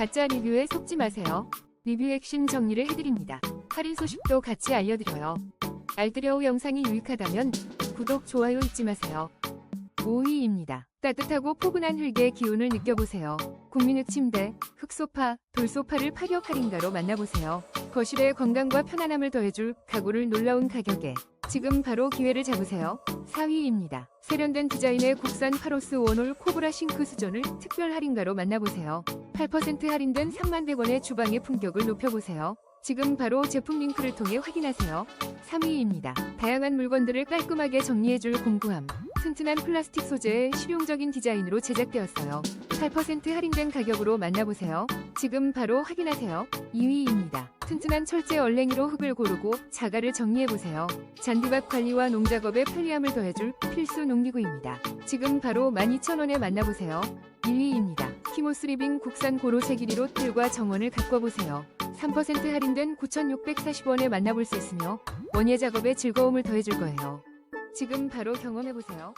가짜 리뷰에 속지 마세요. 리뷰 핵심 정리를 해드립니다. 할인 소식도 같이 알려드려요. 알뜰여우 영상이 유익하다면 구독, 좋아요 잊지 마세요. 5위입니다. 따뜻하고 포근한 흙의 기운을 느껴보세요. 국민흙 침대, 흙소파, 돌소파를 파격 할인가로 만나보세요. 거실의 건강과 편안함을 더해줄 가구를 놀라운 가격에 지금 바로 기회를 잡으세요. 4위입니다. 세련된 디자인의 국산 파로스 원홀 코브라 싱크 수전을 특별 할인가로 만나보세요. 8% 할인된 3만 100원의 주방의 품격을 높여보세요. 지금 바로 제품 링크를 통해 확인하세요. 3위입니다. 다양한 물건들을 깔끔하게 정리해줄 공구함. 튼튼한 플라스틱 소재의 실용적인 디자인으로 제작되었어요. 8% 할인된 가격으로 만나보세요. 지금 바로 확인하세요. 2위입니다. 튼튼한 철제 얼랭이로 흙을 고르고 자갈을 정리해보세요. 잔디밭 관리와 농작업에 편리함을 더해줄 필수 농기구입니다. 지금 바로 12,000원에 만나보세요. 1위입니다. 키모스 리빙 국산 고로쇠 길이로 틀과 정원을 가꿔보세요. 3% 할인된 9,640원에 만나볼 수 있으며 원예 작업에 즐거움을 더해줄 거예요. 지금 바로 경험해보세요.